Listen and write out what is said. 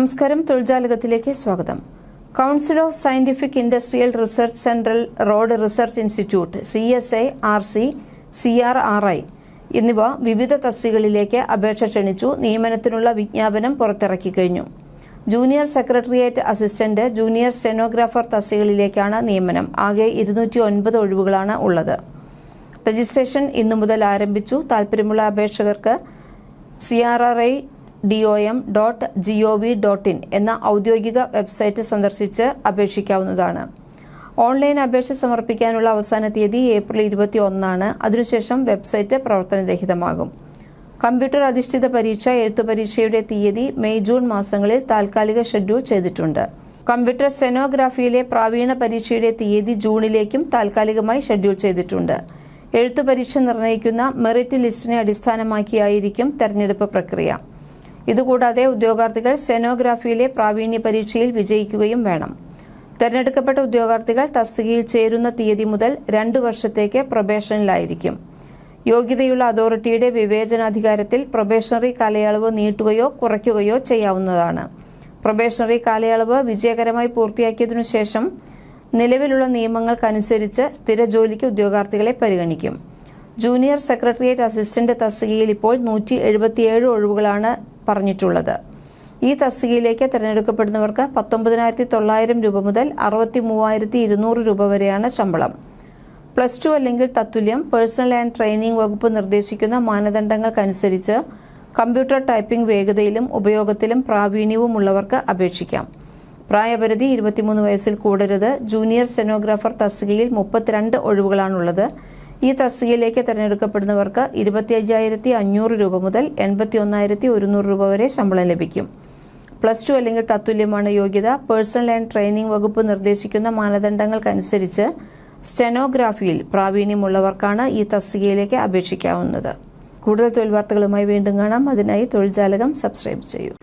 നമസ്കാരം. തൊഴിൽജാലകത്തിലേക്ക് സ്വാഗതം. Council of scientific industrial research central road research institute C S A R C C R R I എന്നിവ വിവിധ തസ്തികളിലേക്ക് അപേക്ഷ ക്ഷണിച്ചു. നിയമനത്തിനുള്ള വിജ്ഞാപനം പുറത്തിറക്കി കഴിഞ്ഞു. Junior secretariat assistant junior stenographer തസ്തികളിലേക്കാണ് നിയമനം. ആകെ ഇരുന്നൂറ്റി ഒൻപത് ഒഴിവുകളാണ് ഉള്ളത്. രജിസ്ട്രേഷൻ ഇന്നു മുതൽ ആരംഭിച്ചു. താൽപ്പര്യമുള്ള അപേക്ഷകർക്ക് C R R I D O M dot G O V dot in എന്ന ഔദ്യോഗിക വെബ്സൈറ്റ് സന്ദർശിച്ച് അപേക്ഷിക്കാവുന്നതാണ്. ഓൺലൈൻ അപേക്ഷ സമർപ്പിക്കാനുള്ള അവസാന തീയതി ഏപ്രിൽ ഇരുപത്തി ഒന്നാണ് അതിനുശേഷം വെബ്സൈറ്റ് പ്രവർത്തനരഹിതമാകും. കമ്പ്യൂട്ടർ അധിഷ്ഠിത പരീക്ഷ എഴുത്തു പരീക്ഷയുടെ തീയതി മെയ് ജൂൺ മാസങ്ങളിൽ താൽക്കാലിക ഷെഡ്യൂൾ ചെയ്തിട്ടുണ്ട്. കമ്പ്യൂട്ടർ സെനോഗ്രാഫിയിലെ പ്രാവീണ പരീക്ഷയുടെ തീയതി ജൂണിലേക്കും താൽക്കാലികമായി ഷെഡ്യൂൾ ചെയ്തിട്ടുണ്ട്. എഴുത്തു പരീക്ഷ നിർണയിക്കുന്ന മെറിറ്റ് ലിസ്റ്റിനെ അടിസ്ഥാനമാക്കിയായിരിക്കും തെരഞ്ഞെടുപ്പ് പ്രക്രിയ. ഇതുകൂടാതെ ഉദ്യോഗാർത്ഥികൾ സ്റ്റെനോഗ്രാഫിയിലെ പ്രാവീണ്യ പരീക്ഷയിൽ വിജയിക്കുകയും വേണം. തെരഞ്ഞെടുക്കപ്പെട്ട ഉദ്യോഗാർത്ഥികൾ തസ്തികയിൽ ചേരുന്ന തീയതി മുതൽ രണ്ടു വർഷത്തേക്ക് പ്രൊബേഷനിലായിരിക്കും. യോഗ്യതയുള്ള അതോറിറ്റിയുടെ വിവേചനാധികാരത്തിൽ പ്രൊബേഷണറി കാലയളവ് നീട്ടുകയോ കുറയ്ക്കുകയോ ചെയ്യാവുന്നതാണ്. പ്രൊബേഷണറി കാലയളവ് വിജയകരമായി പൂർത്തിയാക്കിയതിനു ശേഷം നിലവിലുള്ള നിയമങ്ങൾക്കനുസരിച്ച് സ്ഥിര ജോലിക്ക് ഉദ്യോഗാർത്ഥികളെ പരിഗണിക്കും. ജൂനിയർ സെക്രട്ടേറിയറ്റ് അസിസ്റ്റന്റ് തസ്തികയിൽ ഇപ്പോൾ നൂറ്റി എഴുപത്തിയേഴ് ഒഴിവുകളാണ് പറഞ്ഞിട്ടുള്ളത്. ഈ തസ്തികയിലേക്ക് തിരഞ്ഞെടുക്കപ്പെടുന്നവർക്ക് പത്തൊമ്പതിനായിരത്തി തൊള്ളായിരം രൂപ മുതൽ അറുപത്തി മൂവായിരത്തി ഇരുന്നൂറ് രൂപ വരെയാണ് ശമ്പളം. പ്ലസ് ടു അല്ലെങ്കിൽ തത്തുല്യം പേഴ്സണൽ ആൻഡ് ട്രെയിനിംഗ് വകുപ്പ് നിർദ്ദേശിക്കുന്ന മാനദണ്ഡങ്ങൾക്കനുസരിച്ച് കമ്പ്യൂട്ടർ ടൈപ്പിംഗ് വേഗതയിലും ഉപയോഗത്തിലും പ്രാവീണ്യവും ഉള്ളവർക്ക് അപേക്ഷിക്കാം. പ്രായപരിധി ഇരുപത്തിമൂന്ന് വയസ്സിൽ കൂടരുത്. ജൂനിയർ സെനോഗ്രാഫർ തസ്തികയിൽ മുപ്പത്തിരണ്ട് ഒഴിവുകളാണുള്ളത്. ഈ തസ്തികയിലേക്ക് തിരഞ്ഞെടുക്കപ്പെടുന്നവർക്ക് ഇരുപത്തി അയ്യായിരത്തി അഞ്ഞൂറ് രൂപ മുതൽ എൺപത്തി ഒന്നായിരത്തി ഒരുന്നൂറ് രൂപ വരെ ശമ്പളം ലഭിക്കും. പ്ലസ് ടു അല്ലെങ്കിൽ തത്തുല്യമാണ് യോഗ്യത. പേഴ്സണൽ ആൻഡ് ട്രെയിനിംഗ് വകുപ്പ് നിർദ്ദേശിക്കുന്ന മാനദണ്ഡങ്ങൾക്കനുസരിച്ച് സ്റ്റെനോഗ്രാഫിയിൽ പ്രാവീണ്യമുള്ളവർക്കാണ് ഈ തസ്തികയിലേക്ക് അപേക്ഷിക്കാവുന്നത്. കൂടുതൽ തൊഴിൽ വാർത്തകളുമായി വീണ്ടും കാണാം. അതിനായി തൊഴിൽ ജാലകം സബ്സ്ക്രൈബ് ചെയ്യൂ.